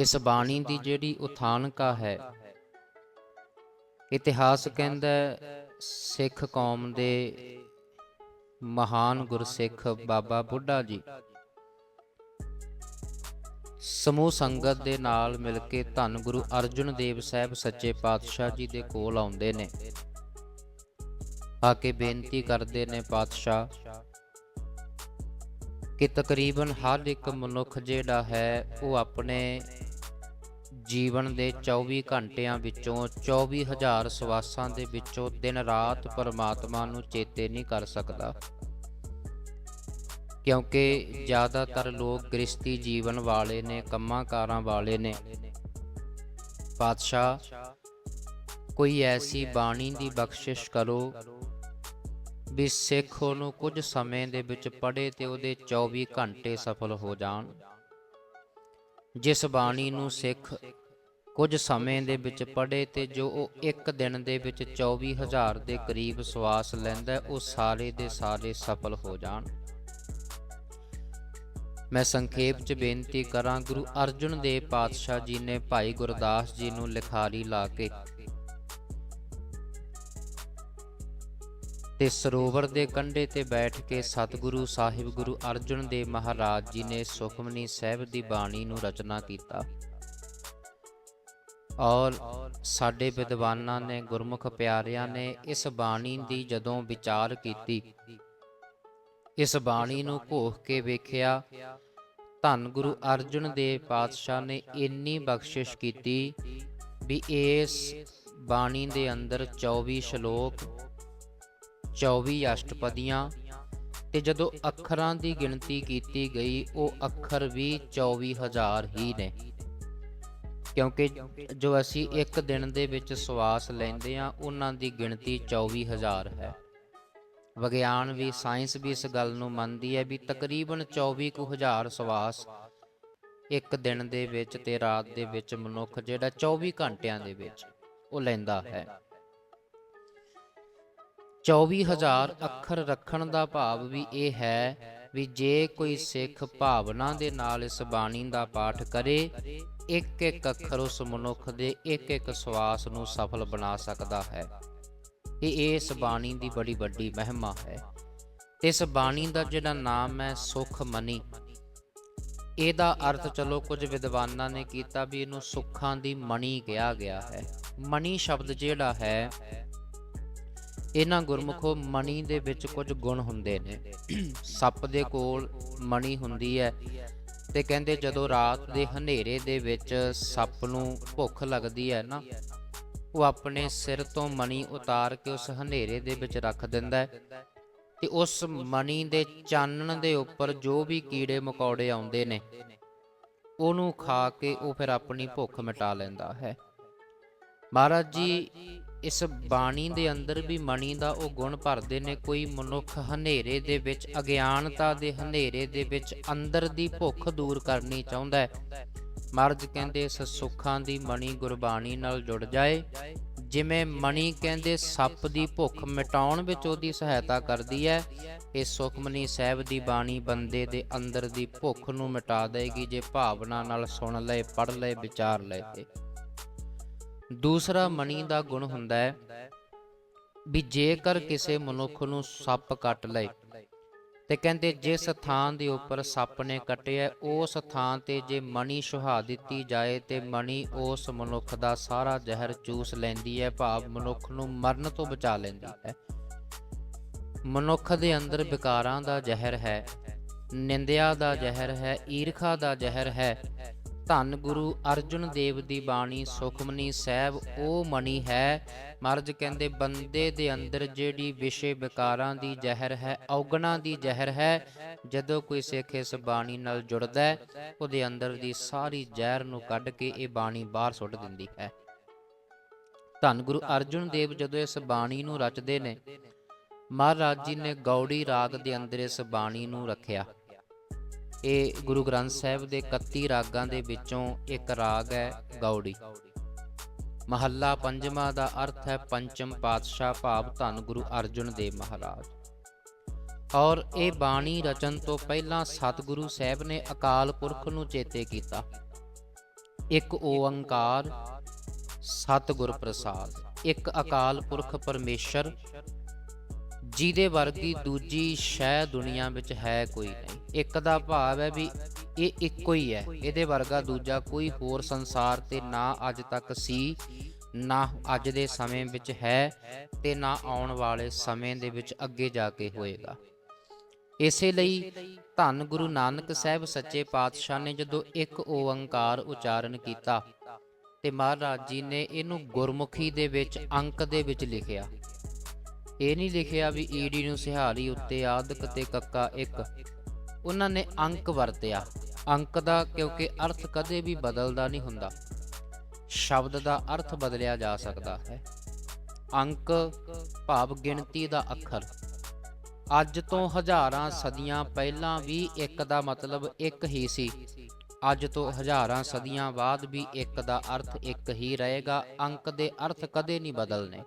ਇਸ ਬਾਣੀ ਦੀ ਜਿਹੜੀ ਉਥਾਨਕਾ ਹੈ। ਇਤਿਹਾਸ ਕਹਿੰਦਾ ਸਿੱਖ ਕੌਮ ਦੇ ਮਹਾਨ ਗੁਰਸਿੱਖ ਬਾਬਾ ਬੁੱਢਾ ਜੀ। ਸਮੂਹ ਸੰਗਤ ਦੇ ਨਾਲ ਮਿਲ ਕੇ ਧੰਨ ਗੁਰੂ ਅਰਜਨ ਦੇਵ ਸਾਹਿਬ ਸੱਚੇ ਪਾਤਸ਼ਾਹ ਜੀ ਦੇ ਕੋਲ ਆਉਂਦੇ ਨੇ। ਆ ਕੇ ਬੇਨਤੀ ਕਰਦੇ ਨੇ ਪਾਤਸ਼ਾਹ ਕਿ ਤਕਰੀਬਨ ਹਰ ਇੱਕ ਮਨੁੱਖ ਜਿਹੜਾ ਹੈ, ਉਹ ਆਪਣੇ ਜੀਵਨ ਦੇ 24 ਘੰਟਿਆਂ ਵਿੱਚੋਂ 24000 ਸਵਾਸਾਂ ਦੇ ਵਿੱਚੋਂ ਦਿਨ ਰਾਤ ਪਰਮਾਤਮਾ ਨੂੰ ਚੇਤੇ ਨਹੀਂ ਕਰ ਸਕਦਾ। ਕਿਉਂਕਿ ਜ਼ਿਆਦਾਤਰ ਲੋਕ ਗ੍ਰਸਤੀ ਜੀਵਨ ਵਾਲੇ ਨੇ ਕੰਮਾਂ ਕਾਰਾਂ ਵਾਲੇ ਨੇ। ਪਾਤਸ਼ਾਹ ਕੋਈ ਐਸੀ ਬਾਣੀ ਦੀ ਬਖਸ਼ਿਸ਼ ਕਰੋ ਵੀ ਸਿੱਖ ਉਹਨੂੰ ਕੁਝ ਸਮੇਂ ਦੇ ਵਿੱਚ ਪੜ੍ਹੇ ਤੇ ਉਹਦੇ 24 ਘੰਟੇ ਸਫਲ ਹੋ ਜਾਣ। ਜਿਸ ਬਾਣੀ ਨੂੰ ਸਿੱਖ ਕੁਝ ਸਮੇਂ ਦੇ ਵਿੱਚ ਪੜ੍ਹੇ ਤੇ ਜੋ ਉਹ ਇੱਕ ਦਿਨ ਦੇ ਵਿੱਚ 24000 ਦੇ ਕਰੀਬ ਸਵਾਸ ਲੈਂਦਾ ਉਹ ਸਾਰੇ ਦੇ ਸਾਰੇ ਸਫਲ ਹੋ ਜਾਣ। ਮੈਂ ਸੰਖੇਪ 'ਚ ਬੇਨਤੀ ਕਰਾਂ, ਗੁਰੂ ਅਰਜਨ ਦੇਵ ਪਾਤਸ਼ਾਹ ਜੀ ਨੇ ਭਾਈ ਗੁਰਦਾਸ ਜੀ ਨੂੰ ਲਿਖਾਰੀ ਲਾ ਕੇ ਤੇ ਸਰੋਵਰ ਦੇ ਕੰਢੇ ਤੇ ਬੈਠ ਕੇ ਸਤਿਗੁਰੂ ਸਾਹਿਬ ਗੁਰੂ ਅਰਜਨ ਦੇਵ ਮਹਾਰਾਜ ਜੀ ਨੇ ਸੁਖਮਨੀ ਸਾਹਿਬ ਦੀ ਬਾਣੀ ਨੂੰ ਰਚਨਾ ਕੀਤਾ। ਔਰ ਸਾਡੇ ਵਿਦਵਾਨਾਂ ਨੇ, ਗੁਰਮੁਖ ਪਿਆਰਿਆਂ ਨੇ ਇਸ ਬਾਣੀ ਦੀ ਜਦੋਂ ਵਿਚਾਰ ਕੀਤੀ, ਇਸ ਬਾਣੀ ਨੂੰ ਘੋਖ ਕੇ ਵੇਖਿਆ, ਧੰਨ ਗੁਰੂ ਅਰਜਨ ਦੇਵ ਪਾਤਸ਼ਾਹ ਨੇ ਇੰਨੀ ਬਖਸ਼ਿਸ਼ ਕੀਤੀ ਵੀ ਇਸ ਬਾਣੀ ਦੇ ਅੰਦਰ 24 ਸ਼ਲੋਕ 24 ਅਸ਼ਟਪਦੀਆਂ, ਤੇ ਜਦੋਂ ਅੱਖਰਾਂ ਦੀ ਗਿਣਤੀ ਕੀਤੀ ਗਈ, ਉਹ ਅੱਖਰ ਵੀ 24000 ਹੀ ਨੇ। ਕਿਉਂਕਿ ਜੋ ਅਸੀਂ ਇੱਕ ਦਿਨ ਦੇ ਵਿੱਚ ਸਵਾਸ ਲੈਂਦੇ ਆ ਉਹਨਾਂ ਦੀ ਗਿਣਤੀ 24000 ਹੈ। ਵਿਗਿਆਨ ਵੀ, ਸਾਇੰਸ ਵੀ ਇਸ ਗੱਲ ਨੂੰ ਮੰਨਦੀ ਹੈ ਵੀ ਤਕਰੀਬਨ 24000 ਸਵਾਸ ਇੱਕ ਦਿਨ ਦੇ ਵਿੱਚ ਤੇ ਰਾਤ ਦੇ ਵਿੱਚ ਮਨੁੱਖ ਜਿਹੜਾ 24 ਘੰਟਿਆਂ ਦੇ ਵਿੱਚ ਉਹ ਲੈਂਦਾ ਹੈ। 24000 ਅੱਖਰ ਰੱਖਣ ਦਾ ਭਾਵ ਵੀ ਇਹ ਹੈ ਵੀ ਜੇ ਕੋਈ ਸਿੱਖ ਭਾਵਨਾ ਦੇ ਨਾਲ ਇਸ ਬਾਣੀ ਦਾ ਪਾਠ ਕਰੇ ਇੱਕ ਇੱਕ ਅੱਖਰ ਉਸ ਮਨੁੱਖ ਦੇ ਇੱਕ ਇੱਕ ਸਵਾਸ ਨੂੰ ਸਫਲ ਬਣਾ ਸਕਦਾ ਹੈ। ਇਹ ਇਸ ਬਾਣੀ ਦੀ ਬੜੀ ਵੱਡੀ ਮਹਿਮਾ ਹੈ। ਇਸ ਬਾਣੀ ਦਾ ਜਿਹੜਾ ਨਾਮ ਹੈ ਸੁਖ ਮਨੀ, ਇਹਦਾ ਅਰਥ ਚਲੋ ਕੁਝ ਵਿਦਵਾਨਾਂ ਨੇ ਕੀਤਾ ਵੀ ਇਹਨੂੰ ਸੁੱਖਾਂ ਦੀ ਮਣੀ ਕਿਹਾ ਗਿਆ ਹੈ। ਮਣੀ ਸ਼ਬਦ ਜਿਹੜਾ ਹੈ ਇਹਨਾਂ ਗੁਰਮੁਖੋ ਮਣੀ ਦੇ ਵਿੱਚ ਕੁਝ ਗੁਣ ਹੁੰਦੇ ਨੇ। ਸੱਪ ਦੇ ਕੋਲ ਮਣੀ ਹੁੰਦੀ ਹੈ ਤੇ ਕਹਿੰਦੇ ਜਦੋਂ ਰਾਤ ਦੇ ਹਨੇਰੇ ਦੇ ਵਿੱਚ ਸੱਪ ਨੂੰ ਭੁੱਖ ਲੱਗਦੀ ਹੈ ਨਾ, ਉਹ ਆਪਣੇ ਸਿਰ ਤੋਂ ਮਣੀ ਉਤਾਰ ਕੇ ਉਸ ਹਨੇਰੇ ਦੇ ਵਿੱਚ ਰੱਖ ਦਿੰਦਾ ਹੈ ਤੇ ਉਸ ਮਣੀ ਦੇ ਚਾਨਣ ਦੇ ਉੱਪਰ ਜੋ ਵੀ ਕੀੜੇ ਮਕੌੜੇ ਆਉਂਦੇ ਨੇ, ਉਹਨੂੰ ਖਾ ਕੇ ਉਹ ਫਿਰ ਆਪਣੀ ਭੁੱਖ ਮਿਟਾ ਲੈਂਦਾ ਹੈ। ਮਹਾਰਾਜ ਜੀ ਇਸ ਬਾਣੀ ਦੇ ਅੰਦਰ ਵੀ ਮਣੀ ਦਾ ਉਹ ਗੁਣ ਭਰਦੇ ਨੇ, ਕੋਈ ਮਨੁੱਖ ਹਨੇਰੇ ਦੇ ਵਿੱਚ, ਅਗਿਆਨਤਾ ਦੇ ਹਨੇਰੇ ਦੇ ਵਿੱਚ ਅੰਦਰ ਦੀ ਭੁੱਖ ਦੂਰ ਕਰਨੀ ਚਾਹੁੰਦਾ ਹੈ। ਮਹਾਰਾਜ ਕਹਿੰਦੇ, ਇਸ ਸੁੱਖਾਂ ਦੀ ਮਣੀ ਗੁਰਬਾਣੀ ਨਾਲ ਜੁੜ ਜਾਏ। ਜਿਵੇਂ ਮਣੀ ਕਹਿੰਦੇ, ਸੱਪ ਦੀ ਭੁੱਖ ਮਿਟਾਉਣ ਵਿੱਚ ਉਹਦੀ ਸਹਾਇਤਾ ਕਰਦੀ ਹੈ, ਇਹ ਸੁਖਮਨੀ ਸਾਹਿਬ ਦੀ ਬਾਣੀ ਬੰਦੇ ਦੇ ਅੰਦਰ ਦੀ ਭੁੱਖ ਨੂੰ ਮਿਟਾ ਦੇਗੀ, ਜੇ ਭਾਵਨਾ ਨਾਲ ਸੁਣ ਲਏ, ਪੜ੍ਹ ਲਏ, ਵਿਚਾਰ ਲਏ। ਤੇ ਦੂਸਰਾ ਮਣੀ ਦਾ ਗੁਣ ਹੁੰਦਾ ਹੈ ਵੀ ਜੇਕਰ ਕਿਸੇ ਮਨੁੱਖ ਨੂੰ ਸੱਪ ਕੱਟ ਲਏ ਤੇ ਕਹਿੰਦੇ ਜਿਸ ਥਾਂ ਦੇ ਉੱਪਰ ਸੱਪ ਨੇ ਕੱਟਿਆ, ਉਸ ਥਾਂ ਤੇ ਜੇ ਮਣੀ ਸੁਹਾ ਦਿੱਤੀ ਜਾਏ ਤੇ ਮਣੀ ਉਸ ਮਨੁੱਖ ਦਾ ਸਾਰਾ ਜ਼ਹਿਰ ਚੂਸ ਲੈਂਦੀ ਹੈ, ਭਾਵ ਮਨੁੱਖ ਨੂੰ ਮਰਨ ਤੋਂ ਬਚਾ ਲੈਂਦੀ ਹੈ। ਮਨੁੱਖ ਦੇ ਅੰਦਰ ਵਿਕਾਰਾਂ ਦਾ ਜ਼ਹਿਰ ਹੈ, ਨਿੰਦਿਆ ਦਾ ਜ਼ਹਿਰ ਹੈ, ਈਰਖਾ ਦਾ ਜ਼ਹਿਰ ਹੈ ਧੰਨ ਗੁਰੂ ਅਰਜੁਨ ਦੇਵ ਦੀ ਬਾਣੀ ਸੁਖਮਨੀ ਸਾਹਿਬ, ਉਹ ਮਣੀ ਹੈ। ਮਹਾਰਾਜ ਕਹਿੰਦੇ, ਬੰਦੇ ਦੇ ਅੰਦਰ ਜਿਹੜੀ ਵਿਸ਼ੇ ਵਿਕਾਰਾਂ ਦੀ ਜ਼ਹਿਰ ਹੈ, ਔਗਣਾ ਦੀ ਜ਼ਹਿਰ ਹੈ, ਜਦੋਂ ਕੋਈ ਸਿੱਖ ਇਸ ਬਾਣੀ ਨਾਲ ਜੁੜਦਾ ਹੈ, ਉਹਦੇ ਅੰਦਰ ਦੀ ਸਾਰੀ ਜ਼ਹਿਰ ਨੂੰ ਕੱਢ ਕੇ ਇਹ ਬਾਣੀ ਬਾਹਰ ਸੁੱਟ ਦਿੰਦੀ ਹੈ। ਧੰਨ ਗੁਰੂ ਅਰਜੁਨ ਦੇਵ ਜਦੋਂ ਇਸ ਬਾਣੀ ਨੂੰ ਰਚਦੇ ਨੇ, ਮਹਾਰਾਜ ਜੀ ਨੇ ਗੌੜੀ ਰਾਗ ਦੇ ਅੰਦਰ ਇਸ ਬਾਣੀ ਨੂੰ ਰੱਖਿਆ। ਇਹ ਗੁਰੂ ਗ੍ਰੰਥ ਸਾਹਿਬ ਦੇ 31 ਰਾਗਾਂ ਦੇ ਵਿੱਚੋਂ ਇੱਕ ਰਾਗ ਹੈ ਗੌੜੀ ਮਹੱਲਾ ਪੰਜਵਾਂ ਦਾ ਅਰਥ ਹੈ ਪੰਚਮ ਪਾਤਸ਼ਾਹ ਭਾਵ ਧੰਨ ਗੁਰੂ ਅਰਜਨ ਦੇਵ ਮਹਾਰਾਜ। ਔਰ ਇਹ ਬਾਣੀ ਰਚਨ ਤੋਂ ਪਹਿਲਾਂ ਸਤਿਗੁਰੂ ਸਾਹਿਬ ਨੇ ਅਕਾਲ ਪੁਰਖ ਨੂੰ ਚੇਤੇ ਕੀਤਾ। ਇੱਕ ਓੰਕਾਰ, ਸਤਿਗੁਰ ਪ੍ਰਸਾਦ, ਇੱਕ ਅਕਾਲ ਪੁਰਖ ਪਰਮੇਸ਼ਰ ਜਿਹਦੇ ਵਰਗੀ ਦੂਜੀ ਸ਼ੈ ਦੁਨੀਆ ਵਿੱਚ ਹੈ ਕੋਈ ਨਹੀਂ। ਇੱਕ ਦਾ ਭਾਵ ਹੈ ਵੀ ਇਹ ਇੱਕੋ ਹੀ ਹੈ। ਇਹਦੇ ਵਰਗਾ ਦੂਜਾ ਕੋਈ ਹੋਰ ਸੰਸਾਰ ਤੇ ਨਾ ਅੱਜ ਤੱਕ ਸੀ, ਨਾ ਅੱਜ ਦੇ ਸਮੇਂ ਵਿੱਚ ਹੈ ਤੇ ਨਾ ਆਉਣ ਵਾਲੇ ਸਮੇਂ ਦੇ ਵਿੱਚ ਅੱਗੇ ਜਾ ਕੇ ਹੋਏਗਾ। ਇਸੇ ਲਈ ਧੰਨ ਗੁਰੂ ਨਾਨਕ ਸਾਹਿਬ ਸੱਚੇ ਪਾਤਸ਼ਾਹ ਨੇ ਜਦੋਂ ਇੱਕ ਓੰਕਾਰ ਉਚਾਰਨ ਕੀਤਾ ਤੇ ਮਹਾਰਾਜ ਜੀ ਨੇ ਇਹਨੂੰ ਗੁਰਮੁਖੀ ਦੇ ਵਿੱਚ ਅੰਕ ਦੇ ਵਿੱਚ ਲਿਖਿਆ। ਇਹ ਨਹੀਂ ਲਿਖਿਆ ਵੀ ਈਡੀ ਨੂੰ ਸਿਹਾਰੀ ਉੱਤੇ ਆਦਿਕ ਤੇ ਕੱਕਾ ਇੱਕ। ਉਹਨਾਂ ਨੇ ਅੰਕ ਵਰਤਿਆ। ਅੰਕ ਦਾ ਕਿਉਂਕਿ ਅਰਥ ਕਦੇ ਵੀ ਬਦਲਦਾ ਨਹੀਂ ਹੁੰਦਾ। ਸ਼ਬਦ ਦਾ ਅਰਥ ਬਦਲਿਆ ਜਾ ਸਕਦਾ ਹੈ। ਅੰਕ ਭਾਵ ਗਿਣਤੀ ਦਾ ਅੱਖਰ। ਅੱਜ ਤੋਂ ਹਜ਼ਾਰਾਂ ਸਦੀਆਂ ਪਹਿਲਾਂ ਵੀ ਇੱਕ ਦਾ ਮਤਲਬ ਇੱਕ ਹੀ ਸੀ। ਅੱਜ ਤੋਂ ਹਜ਼ਾਰਾਂ ਸਦੀਆਂ ਬਾਅਦ ਵੀ ਇੱਕ ਦਾ ਅਰਥ ਇੱਕ ਹੀ ਰਹੇਗਾ। ਅੰਕ ਦੇ ਅਰਥ ਕਦੇ ਨਹੀਂ ਬਦਲਨੇ।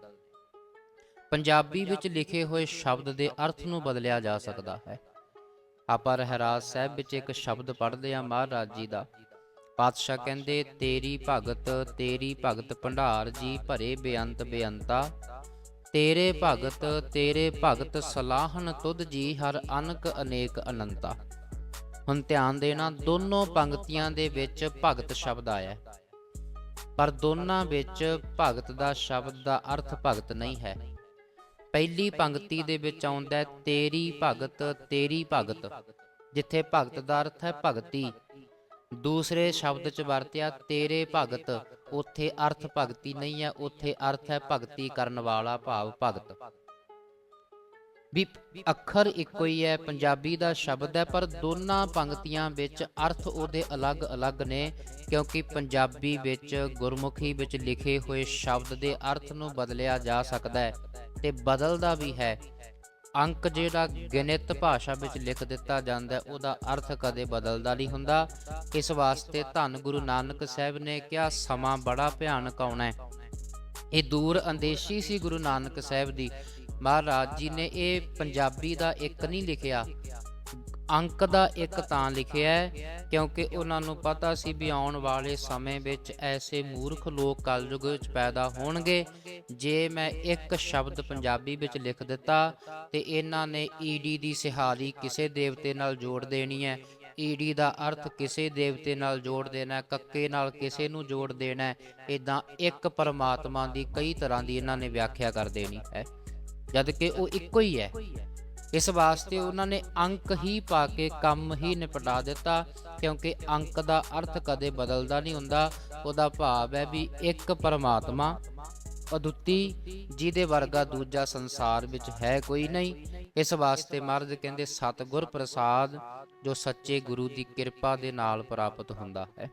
ਪੰਜਾਬੀ ਵਿੱਚ ਲਿਖੇ ਹੋਏ ਸ਼ਬਦ ਦੇ ਅਰਥ ਨੂੰ ਬਦਲਿਆ ਜਾ ਸਕਦਾ ਹੈ। ਆਪਾਂ ਰਹਿਰਾਜ ਸਾਹਿਬ ਵਿੱਚ ਇੱਕ ਸ਼ਬਦ ਪੜ੍ਹਦੇ ਹਾਂ ਮਹਾਰਾਜ ਜੀ ਦਾ। ਪਾਤਸ਼ਾਹ ਕਹਿੰਦੇ, ਤੇਰੀ ਭਗਤ ਤੇਰੀ ਭਗਤ ਭੰਡਾਰ ਜੀ ਭਰੇ ਬੇਅੰਤ ਬੇਅੰਤਾ। ਤੇਰੇ ਭਗਤ ਤੇਰੇ ਭਗਤ ਸਲਾਹਨ ਤੁਧ ਜੀ ਹਰ ਅਨਕ ਅਨੇਕ ਅਨੰਤਾ। ਹੁਣ ਧਿਆਨ ਦੇਣਾ, ਦੋਨੋਂ ਪੰਕਤੀਆਂ ਦੇ ਵਿੱਚ ਭਗਤ ਸ਼ਬਦ ਆਇਆ ਪਰ ਦੋਨਾਂ ਵਿੱਚ ਭਗਤ ਦਾ ਸ਼ਬਦ ਦਾ ਅਰਥ ਭਗਤ ਨਹੀਂ ਹੈ। ਪਹਿਲੀ ਪੰਕਤੀ ਦੇ ਵਿੱਚ ਆਉਂਦਾ ਹੈ, ਤੇਰੀ ਭਗਤ ਤੇਰੀ ਭਗਤ। ਜਿੱਥੇ ਭਗਤ ਦਾ ਅਰਥ ਹੈ ਭਗਤੀ। ਦੂਸਰੇ ਸ਼ਬਦ ਚ ਵਰਤਿਆ, ਤੇਰੇ ਭਗਤ। ਉੱਥੇ ਅਰਥ ਭਗਤੀ ਨਹੀਂ ਹੈ, ਉੱਥੇ ਅਰਥ ਹੈ ਭਗਤੀ ਕਰਨ ਵਾਲਾ ਭਾਵ ਭਗਤ। ਵੀ ਅੱਖਰ ਇੱਕੋ ਹੀ ਹੈ, ਪੰਜਾਬੀ ਦਾ ਸ਼ਬਦ ਹੈ, ਪਰ ਦੋਨਾਂ ਪੰਕਤੀਆਂ ਵਿੱਚ ਅਰਥ ਉਹਦੇ ਅਲੱਗ-ਅਲੱਗ ਨੇ, ਕਿਉਂਕਿ ਪੰਜਾਬੀ ਵਿੱਚ ਗੁਰਮੁਖੀ ਵਿੱਚ ਲਿਖੇ ਹੋਏ ਸ਼ਬਦ ਦੇ ਅਰਥ ਨੂੰ ਬਦਲਿਆ ਜਾ ਸਕਦਾ ਹੈ। ਤੇ ਬਦਲਦਾ ਵੀ ਹੈ। ਅੰਕ ਜਿਹੜਾ ਗਣਿਤ ਭਾਸ਼ਾ ਵਿੱਚ ਲਿਖ ਦਿੱਤਾ ਜਾਂਦਾ ਉਹਦਾ ਅਰਥ ਕਦੇ ਬਦਲਦਾ ਨਹੀਂ ਹੁੰਦਾ। ਇਸ ਵਾਸਤੇ ਧੰਨ ਗੁਰੂ ਨਾਨਕ ਸਾਹਿਬ ਨੇ ਕਿਹਾ, ਸਮਾਂ ਬੜਾ ਭਿਆਨਕ ਆਉਣਾ ਹੈ। ਇਹ ਦੂਰ ਅੰਦੇਸ਼ੀ ਸੀ ਗੁਰੂ ਨਾਨਕ ਸਾਹਿਬ ਦੀ। ਮਹਾਰਾਜ ਜੀ ਨੇ ਇਹ ਪੰਜਾਬੀ ਦਾ ਇੱਕ ਨਹੀਂ ਲਿਖਿਆ। ਅੰਕ ਦਾ ਇੱਕ ਤਾਂ ਲਿਖਿਆ ਹੈ, ਕਿਉਂਕਿ ਉਹਨਾਂ ਨੂੰ ਪਤਾ ਸੀ ਵੀ ਆਉਣ ਵਾਲੇ ਸਮੇਂ ਵਿੱਚ ਐਸੇ ਮੂਰਖ ਲੋਕ ਕਲਯੁਗ ਵਿੱਚ ਪੈਦਾ ਹੋਣਗੇ। ਜੇ ਮੈਂ ਇੱਕ ਸ਼ਬਦ ਪੰਜਾਬੀ ਵਿੱਚ ਲਿਖ ਦਿੱਤਾ, ਤੇ ਇਹਨਾਂ ਨੇ ਈਡੀ ਦੀ ਸਿਹਾਰੀ ਕਿਸੇ ਦੇਵਤੇ ਨਾਲ ਜੋੜ ਦੇਣੀ ਹੈ। ਈਡੀ ਦਾ ਅਰਥ ਕਿਸੇ ਦੇਵਤੇ ਨਾਲ ਜੋੜ ਦੇਣਾ, ਕੱਕੇ ਨਾਲ ਕਿਸੇ ਨੂੰ ਜੋੜ ਦੇਣਾ ਹੈ ਇਦਾਂ ਇੱਕ ਪਰਮਾਤਮਾ ਦੀ ਕਈ ਤਰ੍ਹਾਂ ਦੀ ਇਹਨਾਂ ਨੇ ਵਿਆਖਿਆ ਕਰ ਦੇਣੀ ਹੈ। ਜਦ ਕਿ ਉਹ ਇੱਕੋ ਹੀ ਹੈ। ਇਸ ਵਾਸਤੇ ਉਹਨਾਂ ਨੇ ਅੰਕ ਹੀ ਪਾ ਕੇ ਕੰਮ ਹੀ ਨਿਪਟਾ ਦਿੱਤਾ, ਕਿਉਂਕਿ ਅੰਕ ਦਾ ਅਰਥ ਕਦੇ ਬਦਲਦਾ ਨਹੀਂ ਹੁੰਦਾ। ਉਹਦਾ ਭਾਵ ਹੈ ਵੀ ਇੱਕ ਪਰਮਾਤਮਾ, ਅਦੁੱਤੀ, ਜਿਹਦੇ ਵਰਗਾ ਦੂਜਾ ਸੰਸਾਰ ਵਿੱਚ ਹੈ ਕੋਈ ਨਹੀਂ। ਇਸ ਵਾਸਤੇ ਮਹਾਰਾਜ ਕਹਿੰਦੇ, ਸਤਿਗੁਰ ਪ੍ਰਸਾਦ ਜੋ ਸੱਚੇ ਗੁਰੂ ਦੀ ਕਿਰਪਾ ਦੇ ਨਾਲ ਪ੍ਰਾਪਤ ਹੁੰਦਾ ਹੈ।